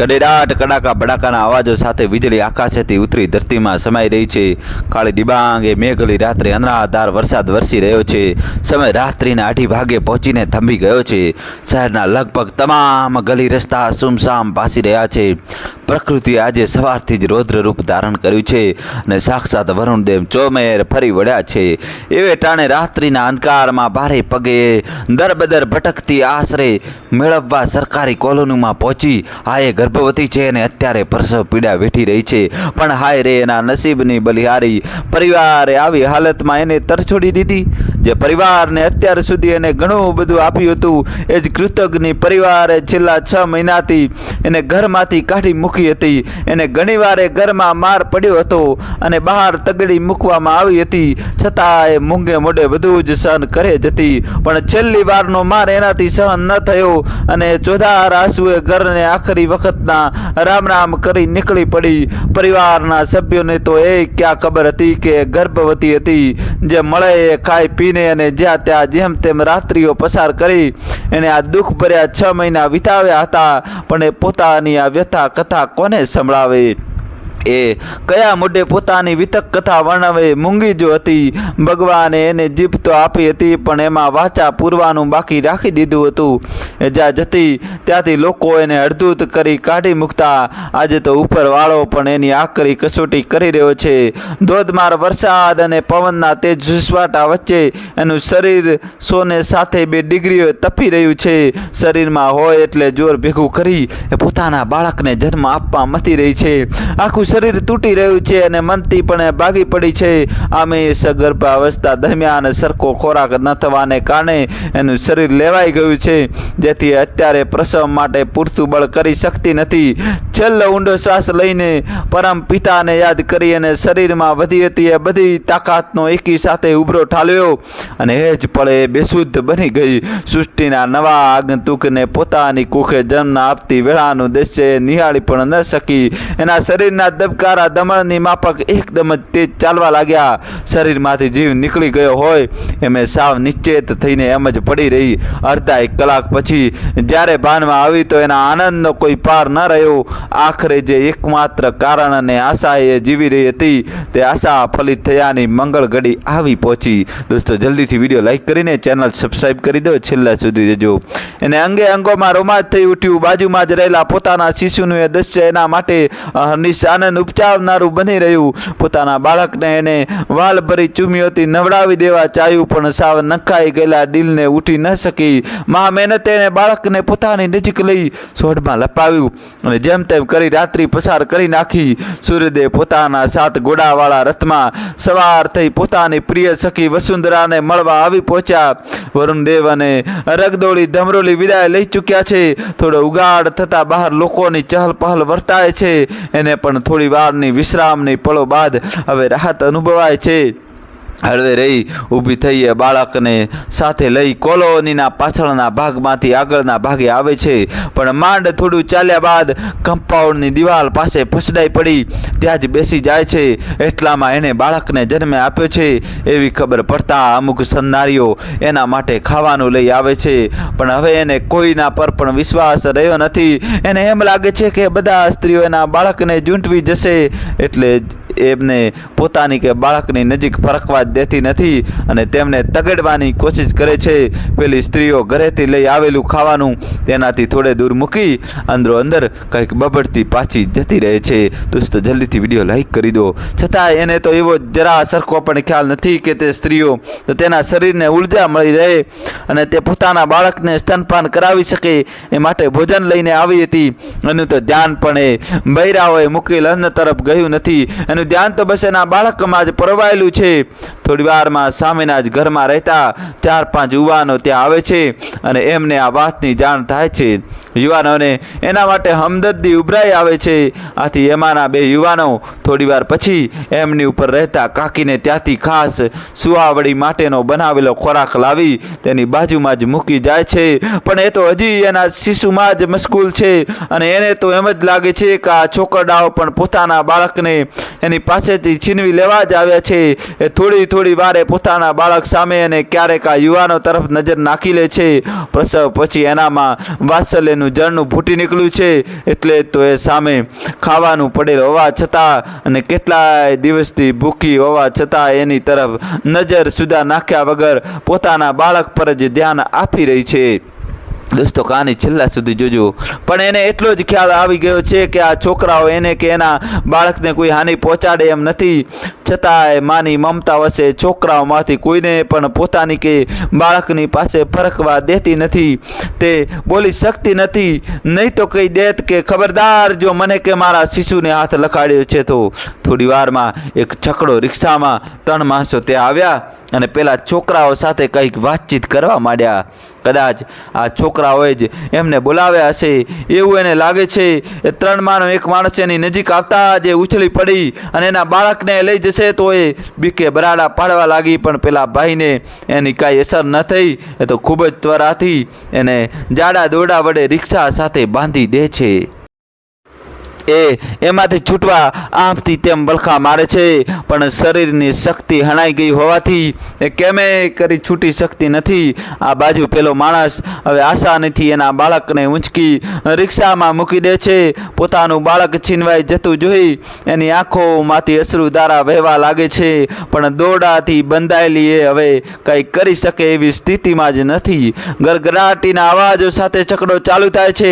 કડેડાટ કડાકા બડાકાના અવાજો સાથે વીજળી આકાશેથી ઉતરી ધરતીમાં સમાઈ રહી છે. કાળી ડિબાંગે મેઘલી રાત્રે અનરાધાર વરસાદ વરસી રહ્યો છે. સમય રાત્રિના અઢી ભાગે પહોંચીને થંભી ગયો છે. શહેરના લગભગ તમામ ગલી રસ્તા સુમસામ ભાસી રહ્યા છે. પ્રકૃતિ આજે સવારથી જ રૌદ્ર રૂપ ધારણ કર્યું છે અને સાક્ષાત વરુણદેવ ચોમેર ફરી વળ્યા છે. એવે ટાણે રાત્રિના અંધકારમાં ભારે પગે દરબદર ભટકતી આશરે મેળવવા સરકારી કોલોનીમાં પહોંચી હાય ગર્ભવતી છે અને અત્યારે પ્રસવ પીડા વેઠી રહી છે. પણ હાય રે એના નસીબની બલિહારી પરિવારે આવી હાલતમાં એને તરછોડી દીધી. જે પરિવારને અત્યાર સુધી એને ઘણું બધું આપ્યું હતું, એ જ કૃતજ્ઞ પરિવારે છેલ્લા છ મહિનાથી એને ઘરમાંથી કાઢી મૂકી હતી. એને ઘણીવારે ઘરમાં માર પડ્યો હતો અને બહાર તગડી મૂકવામાં આવી હતી. છતાં એ મૂંગે મોઢે બધું જ સહન કરે જ હતી પણ છેલ્લી વારનો માર એનાથી સહન ન થયો અને ચોધાર આંસુએ ઘરને આખરી વખતના રામ રામ કરી નીકળી પડી. પરિવારના સભ્યોને તો એ ક્યાં ખબર હતી કે ગર્ભવતી હતી. જે મળે એ ખાઈ પીને અને જ્યાં ત્યાં જેમ તેમ રાત્રિઓ પસાર કરી એને આ દુઃખ ભર્યા છ મહિના વિતાવ્યા હતા, પણ એ પોતાની આ વ્યથા કથા કોને સંભળાવે? એ કયા મુદ્દે પોતાની વિતક કથા વર્ણવે, મૂંગી જો હતી, ભગવાને એને જીભ તો આપી હતી, પણ એમાં વાચા પૂરવાનું બાકી રાખી દીધું હતું. એ જ્યાં જતી, ત્યાંથી લોકો એને અડધૂત કરી કાઢી મૂકતા. આજે તો ઉપરવાળો પણ એની આકરી કસોટી કરી રહ્યો છે. ધોધમાર વરસાદ અને પવનના તેજ ઝુસવાટા વચ્ચે એનું શરીર સોને સાથે બે ડિગ્રીઓ તપી રહ્યું છે. શરીરમાં હોય એટલે જોર ભેગું કરી એ પોતાના બાળકને જન્મ આપવા મતી રહી છે. આખું શરીર તૂટી રહ્યું છે અને મનથી પણ ભાગી પડી છે. આમે સગર્ભ અવસ્થા દરમિયાન સરખો ખોરાક ન થવાને કારણે એનું શરીર લેવાઈ ગયું છે. જેથી અત્યારે પ્રસવ માટે પૂરતું બળ કરી શકતી નથી. છેલ્લો ઊંડો શ્વાસ લઈને પરમ પિતાને યાદ કરી અને શરીરમાં વધી હતી એ બધી તાકાતનો એકી સાથે ઉભરો ઠાલ્યો અને એ જ પળે બેશુદ્ધ બની ગઈ. સૃષ્ટિના નવા આગંતુકને પોતાની કુખે જન્મ આપતી વેળાનું દ્રશ્ય નિહાળી પણ ન શકી. એના શરીરના દબકારા દમણની માફક એકદમ જ તેજ ચાલવા લાગ્યા. શરીરમાંથી જીવ નીકળી ગયો હોય એમે સાવ નિશ્ચેત થઈને એમ જ પડી રહી. અડધા એક કલાક પછી જ્યારે ભાનમાં આવી તો એના આનંદનો કોઈ પાર ન રહ્યો. આખરે જે એકમાત્ર કારણ અને આશા એ જીવી રહી હતી, તે આશા ફલિત થયાની મંગળ ઘડી આવી પહોંચી. દોસ્તો, જલ્દીથી વીડિયો લાઇક કરીને ચેનલ સબસ્ક્રાઈબ કરી દો. છેલ્લા સુધી જજો. એને અંગે અંગોમાં રોમાંચ થઈ ઉઠ્યું. બાજુમાં જ રહેલા પોતાના શિશુનું એ દ્રશ્ય એના માટે હર્નિશ આનંદ ઉપચાવનારું બની રહ્યું. પોતાના બાળકને એને વાલ ભરી હતી. નવડાવી દેવા ચાહ્યું, પણ સાવ નખાઈ ગયેલા દિલને ઉઠી ન શકી. મા મહેનતે એને બાળકને પોતાની નજીક લઈ સોઢમાં લપાવ્યું. અને જેમ તેમ કરી રાત્રિ પસાર કરી નાખી. સૂર્યદેવ પોતાના સાત ઘોડાવાળા રથમાં સવાર થઈ પોતાની પ્રિય સખી વસુંધરાને મળવા આવી પહોંચ્યા. વરુણદેવ અને રગદોળી ધમરોલી વિદાય લઈ ચૂક્યા છે. થોડો ઉગાડ થતા બહાર લોકોની ચહલ પહલ વર્તાય છે. એને પણ થોડી વારની વિશ્રામની પળો બાદ હવે રાહત અનુભવાય છે. હળવે રહી, ઊભી થઈએ, બાળકને સાથે લઈ કોલોનીના પાછળના ભાગમાંથી આગળના ભાગે આવે છે. પણ માંડ થોડું ચાલ્યા બાદ કમ્પાઉન્ડની દિવાલ પાસે ફસડાઈ પડી. ત્યાં જ બેસી જાય છે. એટલામાં એણે બાળકને જન્મે આપ્યો છે. એવી ખબર પડતા અમુક સન્નારીઓ એના માટે ખાવાનું લઈ આવે છે. પણ હવે એને કોઈના પર પણ વિશ્વાસ રહ્યો નથી. એને એમ લાગે છે કે બધા સ્ત્રીઓ એના બાળકને ઝૂંટવી જશે. એટલે એમને પોતાની કે બાળકની નજીક ફરકવા દેતી નથી અને તેમને તગડવાની કોશિશ કરે છે. પેલી સ્ત્રીઓ ઘરેથી લઈ આવેલું ખાવાનું તેનાથી થોડે દૂર મૂકી અંદરો અંદર કંઈક બબડતી પાછી જતી રહે છે. દોસ્તો, જલ્દીથી વીડિયો લાઈક કરી દો. છતાં એને તો એવો જરા સરખો પણ ખ્યાલ નથી કે તે સ્ત્રીઓ તો તેના શરીરને ઊર્જા મળી રહે અને તે પોતાના બાળકને સ્તનપાન કરાવી શકે એ માટે ભોજન લઈને આવી હતી. એનું તો ધ્યાન પણ એ બૈરાઓએ મૂકેલ અન્ન તરફ ગયું નથી. એનું ધ્યાન તો બસ એના બાળકમાં જ પરવાયેલું છે. થોડી વારમાં સામેના જ ઘરમાં રહેતા ચાર પાંચ યુવાનો ત્યાં આવે છે અને એમને આ વાતની જાણ થાય છે. યુવાનોને એના માટે હમદર્દી ઉભરાઈ આવે છે. આથી એમાંના બે યુવાનો થોડી વાર પછી એમની ઉપર રહેતા કાકીને ત્યાંથી ખાસ સુવાવડી માટેનો બનાવેલો ખોરાક લાવી તેની બાજુમાં જ મૂકી જાય છે. પણ એ તો હજી એના શિશુમાં જ મશગુલ છે અને એને તો એમ જ લાગે છે કે આ છોકરડાઓ પણ પોતાના બાળકને એની પાસેથી છીનવી લેવા જ આવ્યા છે. એ થોડી થોડી થોડી વારે પોતાના બાળક સામે અને ક્યારેક આ યુવાનો તરફ નજર નાખી લે છે. પ્રસવ પછી એનામાં વાત્સલ્યનું જળનું ફૂટી નીકળ્યું છે. એટલે તો એ સામે ખાવાનું પડેલ હોવા છતાં અને કેટલાય દિવસથી ભૂખી હોવા છતાં એની તરફ નજર સુધા નાખ્યા વગર પોતાના બાળક પર જ ધ્યાન આપી રહી છે. દોસ્તો કહાની છેલ્લા સુધી જોજો. પણ એને એટલો જ ખ્યાલ આવી ગયો છે કે આ છોકરાઓ એને કે એના બાળકને કોઈ હાનિ પહોંચાડે એમ નથી. છતાંય માની મમતા વસે છોકરાઓમાંથી કોઈને પણ પોતાની કે બાળકની પાસે ફરકવા દેતી નથી. તે બોલી શકતી નથી. નહીં તો કહી દેત કે, ખબરદાર, જો મને કે મારા શિશુને હાથ લખાડ્યો છે તો. થોડી વારમાં એક છકડો રિક્ષામાં ત્રણ માણસો ત્યાં આવ્યા અને પેલા છોકરાઓ સાથે કંઈક વાતચીત કરવા માંડ્યા. કદાચ આ છોકરાઓએ જ એમને બોલાવ્યા હશે. એવું એને લાગે છે એ ત્રણ માણસ એક માણસ એની નજીક આવતા જે ઉછળી પડી અને એના બાળકને લઈ જશે તો એ બીકે બરાડા પાડવા લાગી. પણ પેલા ભાઈને એની કાંઈ અસર ન થઈ. એ તો ખૂબ જ ત્વરાથી એને જાડા દોડા વડે રિક્ષા સાથે બાંધી દે છે. એ એમાંથી છૂટવા આમથી તેમ બલખા મારે છે, પણ શરીરની શક્તિ હણાઈ ગઈ હોવાથી એ કેમે કરી છૂટી શકતી નથી. આ બાજુ પેલો માણસ હવે આશા નથી એના બાળકને ઊંચકી રિક્ષામાં મૂકી દે છે. પોતાનું બાળક છીનવાઈ જતું જોઈ એની આંખોમાંથી અશ્રુધારા વહેવા લાગે છે, પણ દોરડાથી બંધાયેલી એ હવે કંઈ કરી શકે એવી સ્થિતિમાં જ નથી. ગરગરાટીના અવાજો સાથે ચકડો ચાલુ થાય છે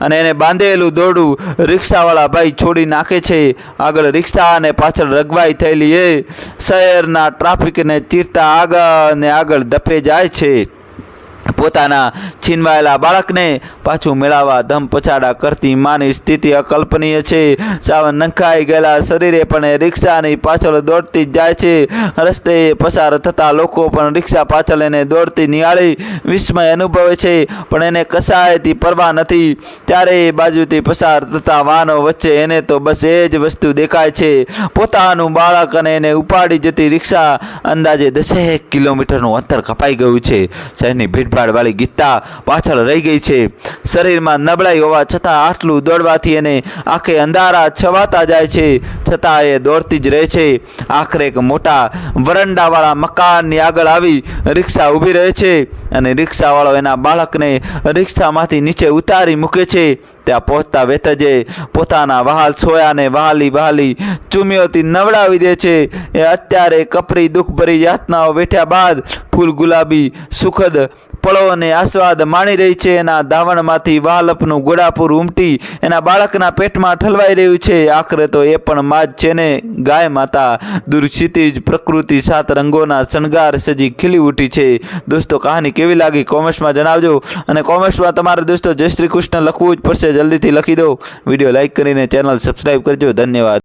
અને એને બાંધેલું દોરડું રિક્ષાવાળા ભાઈ છોડી નાખે છે. આગળ રિક્ષા અને પાછળ રગવાઈ થયેલી એ શહેરના ટ્રાફિકને ચીરતા આગળ ને આગળ ધપે જાય છે. પોતાના છીનવાયેલા બાળકને પાછું મેળવવા ધમ પછાડા કરતી માની સ્થિતિ અકલ્પનીય છે. સાવ નંખાઈ ગયેલા શરીરે પણ રિક્ષાની પાછળ દોડતી જ જાય છે. રસ્તે પસાર થતા લોકો પણ રિક્ષા પાછળ એને દોડતી નિહાળી વિસ્મય અનુભવે છે, પણ એને કસાયથી પરવા નથી. ત્યારે એ બાજુથી પસાર થતા વાહનો વચ્ચે એને તો બસ એ જ વસ્તુ દેખાય છે. પોતાનું બાળક અને એને ઉપાડી જતી રિક્ષા અંદાજે દસેક કિલોમીટરનું અંતર કપાઈ ગયું છે. શહેરની ભીડભાડવાળી ગીતા પાછળ રહી ગઈ છે. શરીરમાં નબળાઈ હોવા છતાં આટલું દોડવાથી એને આંખે અંધારા છવાતા જાય છે. છતાં એ દોડતી જ રહે છે. આખરે એક મોટા વરંડાવાળા મકાનની આગળ આવી રિક્ષા ઊભી રહે છે અને રિક્ષાવાળો એના બાળકને રિક્ષામાંથી નીચે ઉતારી મૂકે છે. ત્યાં પહોંચતા વેતજે પોતાના વહાલ છોયાને વહાલી વહાલી ચૂમીઓથી નવડાવી દે છે. એ અત્યારે કપરી દુઃખભરી યાતનાઓ વેઠ્યા બાદ ફૂલ ગુલાબી, સુખદ પળો અને આસ્વાદ માણી રહી છે. એના દાવણમાંથી વાલપનું ગોળાપુર ઉમટી, એના બાળકના પેટમાં ઠલવાઈ રહ્યું છે. આખરે તો એ પણ માજ છે ને, ગાય માતા. દુર્ક્ષિતિજ પ્રકૃતિ સાત રંગોના શણગાર સજી ખીલી ઉઠી છે. દોસ્તો, કહાની કેવી લાગી કોમેન્ટ્સમાં જણાવજો. અને કોમેન્ટ્સમાં તમારે દોસ્તો જય શ્રી કૃષ્ણ લખવું જ પડશે. જલ્દીથી લખી દો. વીડિયો લાઇક કરીને ચેનલ સબસ્ક્રાઈબ કરજો. ધન્યવાદ.